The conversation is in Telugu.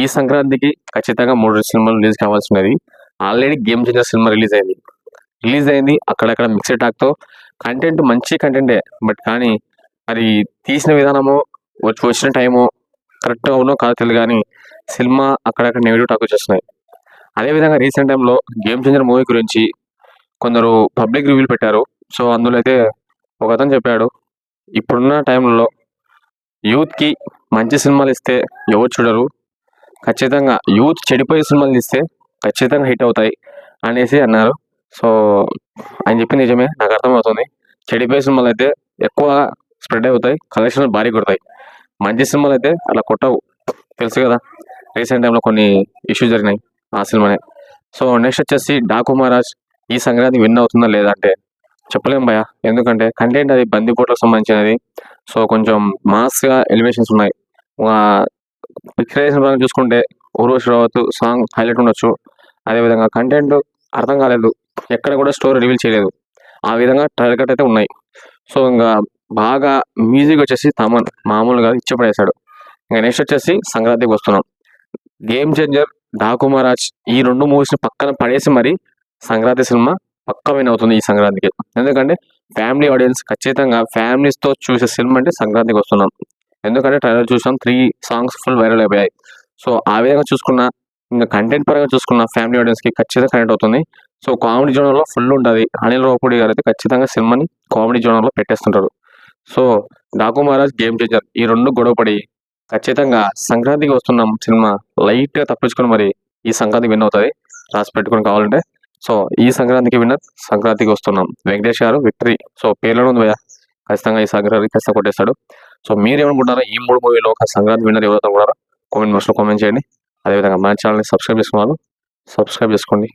ఈ సంక్రాంతికి ఖచ్చితంగా మూడు సినిమాలు రిలీజ్ కావాల్సినది. Already Game Changer cinema release అయింది. రిలీజ్ అయింది అక్కడక్కడ మిక్సెడ్ టాక్తో. కంటెంట్ మంచి కంటెంటే బట్ కానీ మరి తీసిన విధానము వచ్చి వచ్చిన టైము కరెక్ట్గా ఉన్నో కాదు తెలియదు కానీ సినిమా అక్కడక్కడ నెగిటివ్ టాక్ వచ్చేస్తున్నాయి. అదేవిధంగా రీసెంట్ టైంలో గేమ్ చేంజర్ మూవీ గురించి కొందరు పబ్లిక్ రివ్యూలు పెట్టారు. సో అందులో అయితే ఒక అతను చెప్పాడు ఇప్పుడున్న టైంలో యూత్కి మంచి సినిమాలు ఇస్తే ఎవరు చూడరు? ఖచ్చితంగా యూత్ చెడిపోయే సినిమాలు తీస్తే ఖచ్చితంగా హిట్ అవుతాయి అనేసి అన్నారు. సో ఆయన చెప్పింది నిజమే నాకు అర్థమవుతుంది. చెడిపోయే సినిమాలు అయితే ఎక్కువ స్ప్రెడ్ అవుతాయి కలెక్షన్లు భారీ కొడతాయి. మంచి సినిమాలు అయితే అలా కొట్టవు. తెలుసు కదా రీసెంట్ టైంలో కొన్ని ఇష్యూస్ జరిగినాయి ఆ సినిమానే. సో నెక్స్ట్ వచ్చేసి డాకు మహారాజ్ ఈ సంక్రాంతి విన్ అవుతుందా లేదా అంటే చెప్పలేం భయ ఎందుకంటే కంటెంట్ అది బందిపోట్లకు సంబంధించినది. సో కొంచెం మాస్గా ఎలివేషన్స్ ఉన్నాయి. పిక్చరైజేషన్ పరంగా చూసుకుంటే ఊర్వశి రావత్ సాంగ్ హైలైట్ ఉండొచ్చు. అదేవిధంగా కంటెంట్ అర్థం కాలేదు. ఎక్కడ కూడా స్టోరీ రివీల్ చేయలేదు. ఆ విధంగా ట్రైలర్ కట్ అయితే ఉన్నాయి. సో ఇంకా బాగా మ్యూజిక్ వచ్చేసి తమన్ మామూలుగా ఇచ్చిపడేశాడు. ఇంకా నెక్స్ట్ వచ్చేసి సంక్రాంతికి వస్తున్నాం. గేమ్ చేంజర్ డాకు మహారాజ్ ఈ రెండు మూవీస్ని పక్కన పడేసి మరి సంక్రాంతి సినిమా పక్కమైన అవుతుంది ఈ సంక్రాంతికి. ఎందుకంటే ఫ్యామిలీ ఆడియన్స్ ఖచ్చితంగా ఫ్యామిలీస్తో చూసే సినిమా అంటే సంక్రాంతికి వస్తున్నాం. ఎందుకంటే ట్రైలర్ చూసాం త్రీ సాంగ్స్ ఫుల్ వైరల్ అయిపోయాయి. సో ఆ విధంగా చూసుకున్న ఇంకా కంటెంట్ పరంగా చూసుకున్న ఫ్యామిలీ ఆడియన్స్కి ఖచ్చితంగా కనెక్ట్ అవుతుంది. సో కామెడీ జోనర్లో ఫుల్ ఉంటుంది. అనిల్ రావుపూడి గారు అయితే ఖచ్చితంగా సినిమాని కామెడీ జోనర్లో పెట్టేస్తుంటారు so Daaku Maharaaj Game Changer ఈ రెండు గొడవపడి ఖచ్చితంగా సంక్రాంతికి వస్తున్నాం సినిమా లైట్గా తప్పించుకొని మరి ఈ సంక్రాంతికి విన్ అవుతుంది. రాసి పెట్టుకొని కావాలంటే. సో ఈ సంక్రాంతికి విన్నర్ సంక్రాంతికి వస్తున్నాం. వెంకటేష్ గారు విక్టరీ సో పేర్లో ఉంది భయ్యా ఖచ్చితంగా ఈ సంక్రాంతి ఖచ్చితంగా కొట్టేస్తాడు. సో మీరు ఏమనుకుంటారా ఈ మూడు మూవీలో ఒక సంక్రాంతి విన్నర్ ఎవరైతే కూడా కామెంట్ బాక్స్లో కామెంట్ చేయండి. అదేవిధంగా మన ఛానల్ని సబ్స్క్రైబ్ చేసుకున్నారు సబ్స్క్రైబ్ చేసుకోండి.